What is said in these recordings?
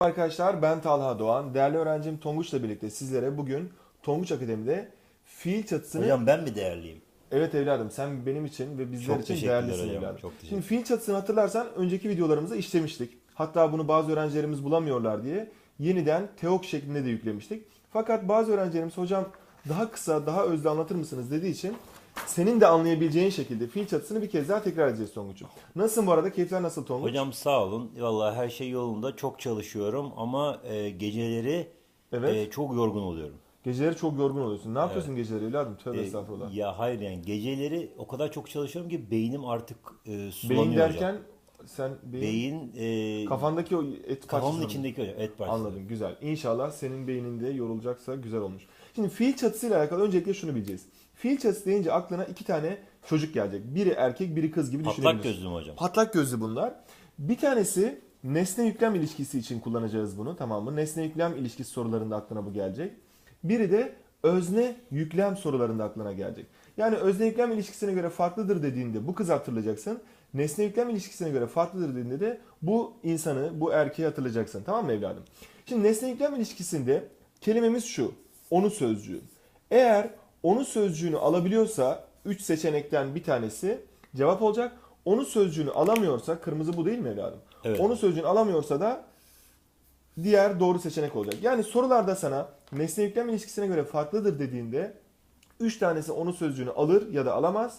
Arkadaşlar ben Talha Doğan. Değerli öğrencim Tonguç'la birlikte sizlere bugün Tonguç Akademi'de fiil çatısını... Hocam ben mi değerliyim? Evet evladım sen benim için ve bizler Çok için değerlisin hocam, evladım. çok Şimdi fiil çatısını hatırlarsan önceki videolarımızda işlemiştik. Hatta bunu bazı öğrencilerimiz bulamıyorlar diye yeniden teok şeklinde de yüklemiştik. Fakat bazı öğrencilerimiz hocam daha kısa, daha özlü anlatır mısınız dediği için senin de anlayabileceğin şekilde fiil çatısını bir kez daha tekrar edeceğiz Tonguç'um. Nasılsın bu arada? Keyifler nasıl Tonguç? Hocam sağ olun. Vallahi her şey yolunda. Çok çalışıyorum ama e, geceleri Evet. e, çok yorgun oluyorum. Geceleri çok yorgun oluyorsun. Ne yapıyorsun geceleri evladım? Tövbe E, estağfurullah. ya hayır yani geceleri o kadar çok çalışıyorum ki beynim artık e, sulanıyor Beyin hocam. derken sen beyin, Beyin e, kafandaki o et parçası. içindeki hocam et parçası. Anladım güzel. İnşallah senin beyninde yorulacaksa güzel olmuş. Şimdi fiil çatısıyla alakalı öncelikle şunu bileceğiz. Çatısı deyince aklına iki tane çocuk gelecek. Biri erkek biri kız gibi Patlak düşünebilirsin. gözlüm hocam. Patlak gözlü bunlar. Bir tanesi nesne yüklem ilişkisi için kullanacağız bunu tamam mı? Nesne yüklem ilişkisi sorularında aklına bu gelecek. Biri de özne yüklem sorularında aklına gelecek. Yani özne yüklem ilişkisine göre farklıdır dediğinde bu kızı hatırlayacaksın. Nesne yüklem ilişkisine göre farklıdır dediğinde de bu insanı, bu erkeği hatırlayacaksın. Tamam mı evladım? Şimdi nesne yüklem ilişkisinde kelimemiz şu. Onu sözcüğü. Eğer onu sözcüğünü alabiliyorsa 3 seçenekten bir tanesi cevap olacak. Onu sözcüğünü alamıyorsa kırmızı bu değil mi evladım? Evet. Onu sözcüğünü alamıyorsa da diğer doğru seçenek olacak. Yani sorularda sana nesne yüklem ilişkisine göre farklıdır dediğinde 3 tanesi onu sözcüğünü alır ya da alamaz.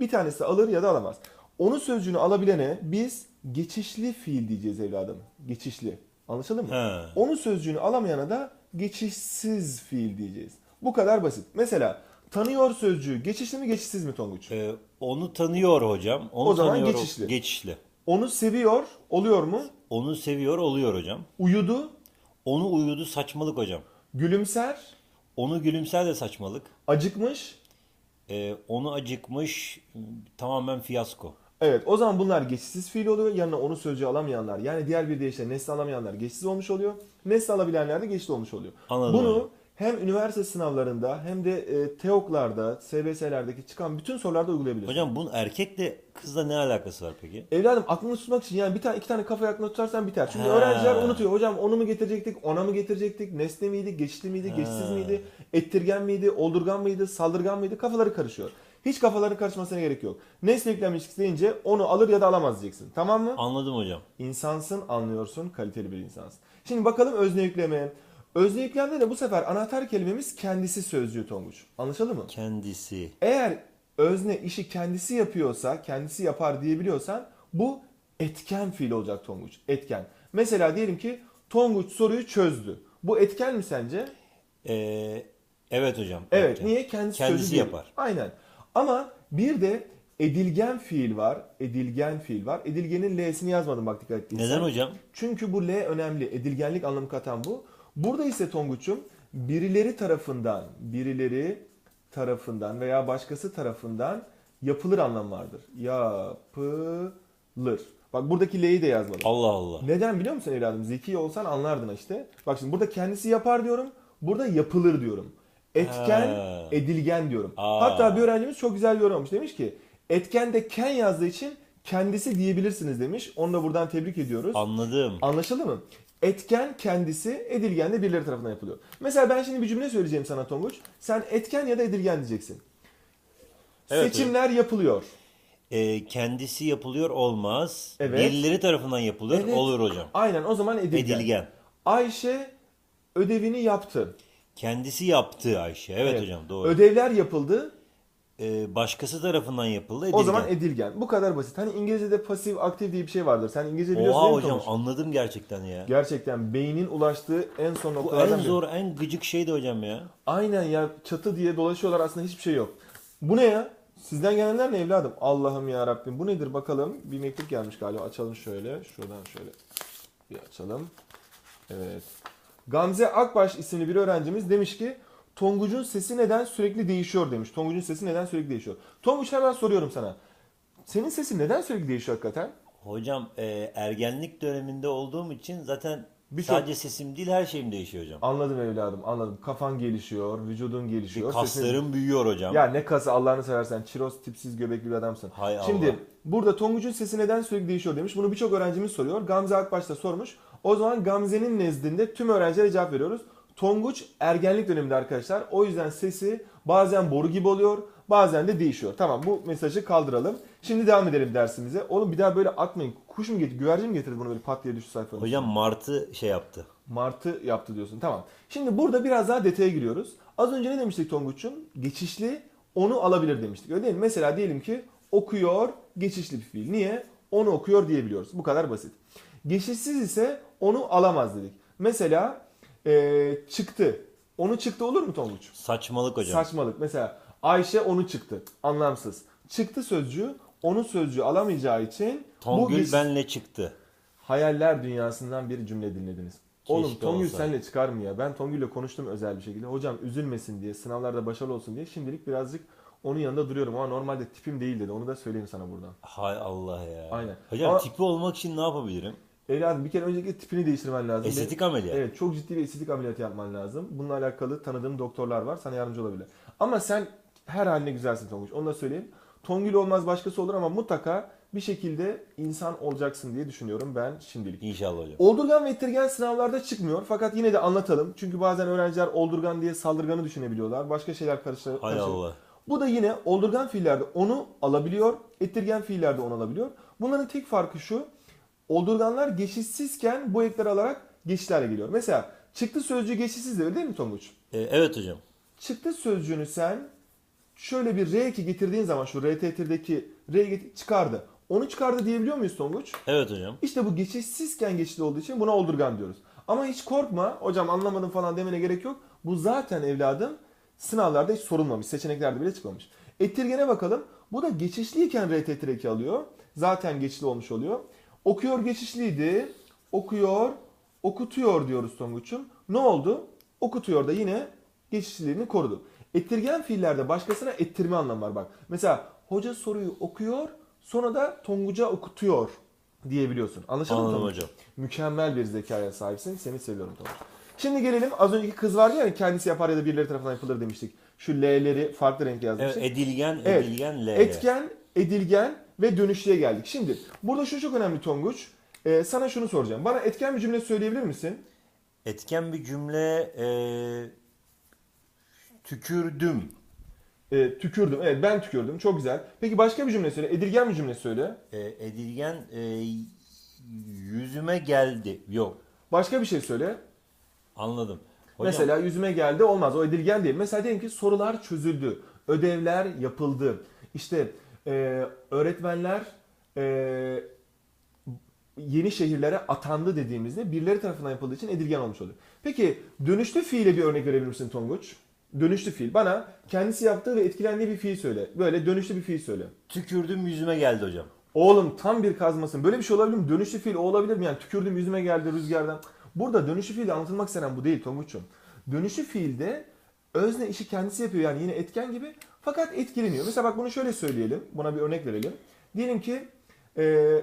Bir tanesi alır ya da alamaz. Onu sözcüğünü alabilene biz geçişli fiil diyeceğiz evladım. Geçişli. Anlaşıldı mı? He. Onu sözcüğünü alamayana da geçişsiz fiil diyeceğiz. Bu kadar basit. Mesela tanıyor sözcüğü geçişli mi geçişsiz mi Tonguç? E, onu tanıyor hocam. Onu O zaman tanıyor, geçişli. Geçişli. Onu seviyor oluyor mu? Onu seviyor oluyor hocam. Uyudu, Onu uyudu saçmalık hocam. gülümser, Onu gülümser de saçmalık. acıkmış. Ee, onu acıkmış tamamen fiyasko. Evet o zaman bunlar geçişsiz fiil oluyor. Yanına onu sözcüğü alamayanlar yani diğer bir deyişle nesne alamayanlar geçişsiz olmuş oluyor. Nesne alabilenler de geçişli olmuş oluyor. Anladım Bunu. Hem üniversite sınavlarında hem de e, TEOK'larda, SBS'lerdeki çıkan bütün sorularda uygulayabilirsin. Hocam bunun erkekle kızla ne alakası var peki? Evladım aklını tutmak için yani bir tane iki tane kafayı aklına tutarsan biter. Çünkü Ha. öğrenciler unutuyor. Hocam onu mu getirecektik, ona mı getirecektik, nesne miydi, geçişli miydi, Ha. miydi, ettirgen miydi, oldurgan mıydı, saldırgan mıydı kafaları karışıyor. Hiç kafaların karışmasına gerek yok. Nesne yüklem ilişkisi deyince onu alır ya da alamaz diyeceksin. Tamam mı? Anladım hocam. İnsansın, anlıyorsun, kaliteli bir insansın. Şimdi bakalım özne yükleme. Özne yüklemde de bu sefer anahtar kelimemiz kendisi sözcüğü Tonguç. Anlaşıldı mı? Kendisi. Eğer özne işi kendisi yapıyorsa, kendisi yapar diyebiliyorsan bu etken fiil olacak Tonguç. Etken. Mesela diyelim ki Tonguç soruyu çözdü. Bu etken mi sence? Ee, evet hocam. Evet. Etken. Niye? Kendisi, Kendisi sözcü değil. yapar. Aynen. Ama bir de edilgen fiil var. Edilgen fiil var. Edilgenin L'sini yazmadım bak dikkat ettiysen. Neden hocam? Çünkü bu L önemli. Edilgenlik anlamı katan bu. Burada ise Tonguç'um birileri tarafından, birileri tarafından veya başkası tarafından yapılır anlamı vardır. Yapılır. Bak buradaki L'yi de yazmadım. Allah Allah. Neden biliyor musun evladım? Zeki olsan anlardın işte. Bak şimdi burada kendisi yapar diyorum. Burada yapılır diyorum. Etken, Ha. edilgen diyorum. Aa. Hatta bir öğrencimiz çok güzel bir yorum olmuş. Demiş ki etken de ken yazdığı için kendisi diyebilirsiniz demiş. Onu da buradan tebrik ediyoruz. Anladım. Anlaşıldı mı? Etken kendisi, edilgen de birileri tarafından yapılıyor. Mesela ben şimdi bir cümle söyleyeceğim sana Tonguç. Sen etken ya da edilgen diyeceksin. Evet, Seçimler yapılıyor. Ee, kendisi yapılıyor olmaz. Evet. Birileri tarafından yapılır Evet. olur hocam. Aynen o zaman edilgen. Edilgen. Ayşe ödevini yaptı. Kendisi yaptı Ayşe. Evet, hocam doğru. Ödevler yapıldı. Ee, başkası tarafından yapıldı edilgen. O zaman edilgen. Bu kadar basit. Hani İngilizce'de pasif aktif diye bir şey vardır. Sen İngilizce biliyorsun Oha hocam Tonguç? anladım gerçekten ya. Gerçekten beynin ulaştığı en son Bu noktalardan en biri. zor en gıcık şeydi hocam ya. Aynen ya çatı diye dolaşıyorlar aslında hiçbir şey yok. Bu ne ya? Sizden gelenler ne evladım? Allah'ım ya Rabbim. Bu nedir bakalım? Bir mektup gelmiş galiba. Açalım şöyle. Şuradan şöyle bir açalım. Evet. Gamze Akbaş isimli bir öğrencimiz demiş ki Tonguç'un sesi neden sürekli değişiyor demiş. Tonguç'un sesi neden sürekli değişiyor? Tonguç hemen soruyorum sana. Senin sesin neden sürekli değişiyor hakikaten? Hocam e, ergenlik döneminde olduğum için zaten Birçok Sadece sesim değil her şeyim değişiyor hocam. anladım evladım anladım. Kafan gelişiyor, vücudun gelişiyor. sesin- Kaslarım büyüyor hocam. Ya ne kası Allah'ını seversen çiroz tipsiz göbekli bir adamsın. Hay Şimdi Allah. burada Tonguç'un sesi neden sürekli değişiyor demiş. Bunu birçok öğrencimiz soruyor. Gamze Akbaş da sormuş. O zaman Gamze'nin nezdinde tüm öğrencilere cevap veriyoruz. Tonguç ergenlik döneminde arkadaşlar. O yüzden sesi bazen boru gibi oluyor. Bazen de değişiyor. Tamam bu mesajı kaldıralım. Şimdi devam edelim dersimize. Oğlum bir daha böyle atmayın. Kuş mu getirdi, güvercin mi getirdi bunu böyle pat diye düştü sayfanın? Hocam Martı şey yaptı. Martı yaptı diyorsun. Tamam. Şimdi burada biraz daha detaya giriyoruz. Az önce ne demiştik Tonguç'un? Geçişli onu alabilir demiştik. Öyle değil mi? Mesela diyelim ki okuyor geçişli bir fiil. Niye? Onu okuyor diyebiliyoruz. Bu kadar basit. Geçişsiz ise onu alamaz dedik. Mesela eee, çıktı. Onu çıktı olur mu Tonguç? Saçmalık hocam. Saçmalık. Mesela Ayşe onu çıktı. Anlamsız. Çıktı sözcüğü onu sözcüğü alamayacağı için Tongül geç- benle çıktı. hayaller dünyasından bir cümle dinlediniz. Oğlum Tongül olsa. seninle çıkar mı ya? Ben Tongül'le konuştum özel bir şekilde. Hocam üzülmesin diye, sınavlarda başarılı olsun diye şimdilik birazcık onun yanında duruyorum. Ama normalde tipim değil dedi. Onu da söyleyeyim sana buradan. Hay Allah ya. Aynen. Hocam Ama- tipi olmak için ne yapabilirim? Evladım bir kere önceki tipini değiştirmen lazım. Estetik ameliyat. Evet çok ciddi bir estetik ameliyatı yapman lazım. Bununla alakalı tanıdığım doktorlar var. Sana yardımcı olabilir. Ama sen her haline güzelsin Tonguç. Onu da söyleyeyim. Tongül olmaz başkası olur ama mutlaka bir şekilde insan olacaksın diye düşünüyorum ben şimdilik. İnşallah hocam. Oldurgan ve ittirgen sınavlarda çıkmıyor. Fakat yine de anlatalım. Çünkü bazen öğrenciler oldurgan diye saldırganı düşünebiliyorlar. Başka şeyler karıştır. Hay karıştır- Allah. Bu da yine oldurgan fiillerde onu alabiliyor. Ettirgen fiillerde onu alabiliyor. Bunların tek farkı şu. Oldurganlar geçişsizken bu ekleri alarak geçişlerle geliyor. Mesela çıktı sözcüğü geçişsiz öyle değil mi Tonguç? Ee, evet hocam. Çıktı sözcüğünü sen şöyle bir R2 getirdiğin zaman şu RTT'deki R çıkardı. Onu çıkardı diyebiliyor muyuz Tonguç? Evet hocam. İşte bu geçişsizken geçişli olduğu için buna oldurgan diyoruz. Ama hiç korkma hocam anlamadım falan demene gerek yok. Bu zaten evladım sınavlarda hiç sorulmamış. Seçeneklerde bile çıkmamış. Ettirgene bakalım. Bu da geçişliyken RT-2 alıyor. Zaten geçişli olmuş oluyor. Okuyor geçişliydi. Okuyor, okutuyor diyoruz Tonguç'um. Ne oldu? Okutuyor da yine geçişliliğini korudu. Ettirgen fiillerde başkasına ettirme anlamı var bak. Mesela hoca soruyu okuyor sonra da Tonguç'a okutuyor diyebiliyorsun. Anlaşıldı mı Anladım Tonguç? hocam. Mükemmel bir zekaya sahipsin. Seni seviyorum Tonguç. Şimdi gelelim az önceki kız vardı ya kendisi yapar ya da birileri tarafından yapılır demiştik. Şu L'leri farklı renk Evet, yazmıştık. edilgen, Evet. edilgen, L. Etken, edilgen ve dönüşlüye geldik. Şimdi burada şu çok önemli Tonguç. Ee, sana şunu soracağım. Bana etken bir cümle söyleyebilir misin? Etken bir cümle e, tükürdüm. Ee, tükürdüm. Evet ben tükürdüm. Çok güzel. Peki başka bir cümle söyle. Edilgen bir cümle söyle. E, edilgen e, yüzüme geldi. Yok. Başka bir şey söyle. Anladım. Hocam, Mesela yüzüme geldi olmaz. O edilgen değil. Mesela diyelim ki sorular çözüldü. Ödevler yapıldı. İşte e, öğretmenler e, yeni şehirlere atandı dediğimizde birileri tarafından yapıldığı için edilgen olmuş oluyor. Peki dönüşlü fiile bir örnek verebilir misin Tonguç? Dönüşlü fiil. Bana kendisi yaptığı ve etkilendiği bir fiil söyle. Böyle dönüşlü bir fiil söyle. tükürdüm yüzüme geldi hocam. Oğlum tam bir kazmasın. Böyle bir şey olabilir mi? Dönüşlü fiil o olabilir mi? Yani tükürdüm yüzüme geldi rüzgardan. Burada dönüşlü fiilde anlatılmak istenen bu değil Tonguç'um. Dönüşlü fiilde özne işi kendisi yapıyor yani yine etken gibi fakat etkileniyor. Mesela bak bunu şöyle söyleyelim. Buna bir örnek verelim. Diyelim ki e,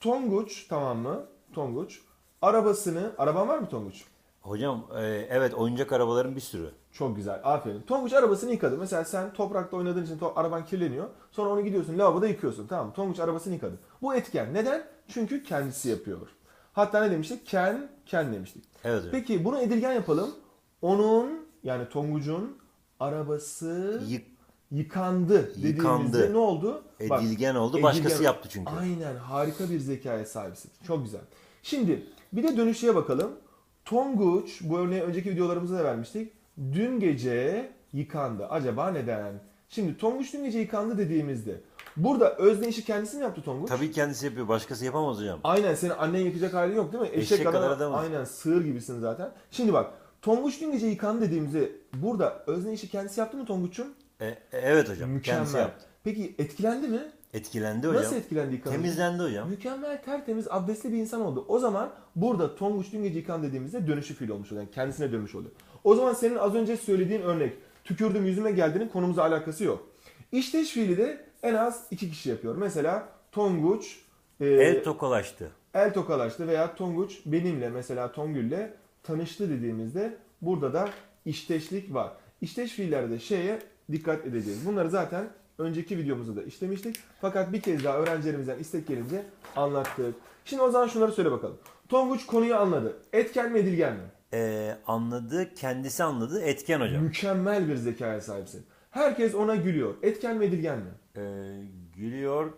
Tonguç tamam mı? Tonguç arabasını, araban var mı Tonguç? Hocam e, evet oyuncak arabaların bir sürü. Çok güzel. Aferin. Tonguç arabasını yıkadı. Mesela sen toprakta oynadığın için to- araban kirleniyor. Sonra onu gidiyorsun lavaboda yıkıyorsun. Tamam? Tonguç arabasını yıkadı. Bu etken. Neden? Çünkü kendisi yapıyor. Hatta ne demiştik? Ken, ken demiştik. Evet hocam. Peki bunu edilgen yapalım. Onun yani Tonguç'un arabası Yık, yıkandı dediğimizde Yıkandı. ne oldu? Bak, edilgen oldu. edilgen- Başkası yaptı çünkü. Aynen harika bir zekaya sahipsin. Çok güzel. Şimdi bir de dönüşüye bakalım. Tonguç bu örneği önceki videolarımızda da vermiştik. Dün gece yıkandı. Acaba neden? Şimdi Tonguç dün gece yıkandı dediğimizde burada özne işi kendisi mi yaptı Tonguç? Tabii kendisi yapıyor. Başkası yapamaz hocam. Aynen senin annen yıkacak hali yok değil mi? Eşek kadar adamız. Aynen sığır gibisin zaten. Şimdi bak Tonguç dün gece yıkandı dediğimizde burada özne işi kendisi yaptı mı Tonguç'um? E, e, evet hocam. Kendisi Mükemmel. yaptı. Peki etkilendi mi? Etkilendi hocam. Nasıl etkilendi yıkanınca? Temizlendi hocam. Mükemmel, tertemiz, abdestli bir insan oldu. O zaman burada Tonguç dün gece yıkan dediğimizde dönüşü fiil olmuş oluyor. Yani kendisine dönmüş oluyor. O zaman senin az önce söylediğin örnek tükürdüm yüzüme geldiğinin konumuza alakası yok. İşteş fiili de en az iki kişi yapıyor. Mesela Tonguç e, El tokalaştı. el tokalaştı veya Tonguç benimle mesela Tongül'le tanıştı dediğimizde burada da işteşlik var. İşteş fiillerde şeye dikkat edeceğiz. Bunları zaten önceki videomuzda da işlemiştik. Fakat bir kez daha öğrencilerimizden istek gelince anlattık. Şimdi o zaman şunları söyle bakalım. Tonguç konuyu anladı. Etken mi edilgen mi? Ee, anladı, kendisi anladı. Etken hocam. Mükemmel bir zekaya sahipsin. Herkes ona gülüyor. Etken mi edilgen mi? Ee, gülüyor,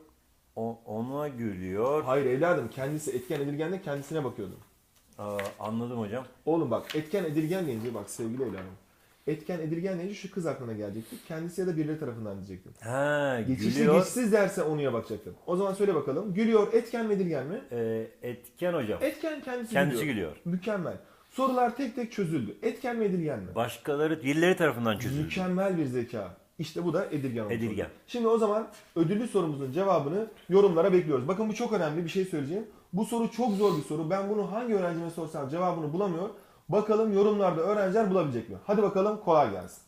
o- ona gülüyor. Hayır evladım kendisi etken edilgen de kendisine bakıyordum. Aa, anladım hocam. Oğlum bak etken edilgen deyince bak sevgili evladım. Etken edilgen deyince şu kız aklına gelecekti. Kendisi ya da birileri tarafından diyecektim. Ha, Geçişli gülüyor. geçişsiz derse onuya bakacaktım. O zaman söyle bakalım. Gülüyor etken mi edilgen mi? Ee, etken hocam. Etken kendisi, Kendisi gülüyor. gülüyor. Mükemmel. Sorular tek tek çözüldü. Etken mi edilgen mi? Başkaları, birileri tarafından çözüldü. Mükemmel bir zeka. İşte bu da edilgen olmuş Edilgen. oldu. Şimdi o zaman ödüllü sorumuzun cevabını yorumlara bekliyoruz. Bakın bu çok önemli bir şey söyleyeceğim. Bu soru çok zor bir soru. Ben bunu hangi öğrencime sorsam cevabını bulamıyor. Bakalım yorumlarda öğrenciler bulabilecek mi? Hadi bakalım kolay gelsin.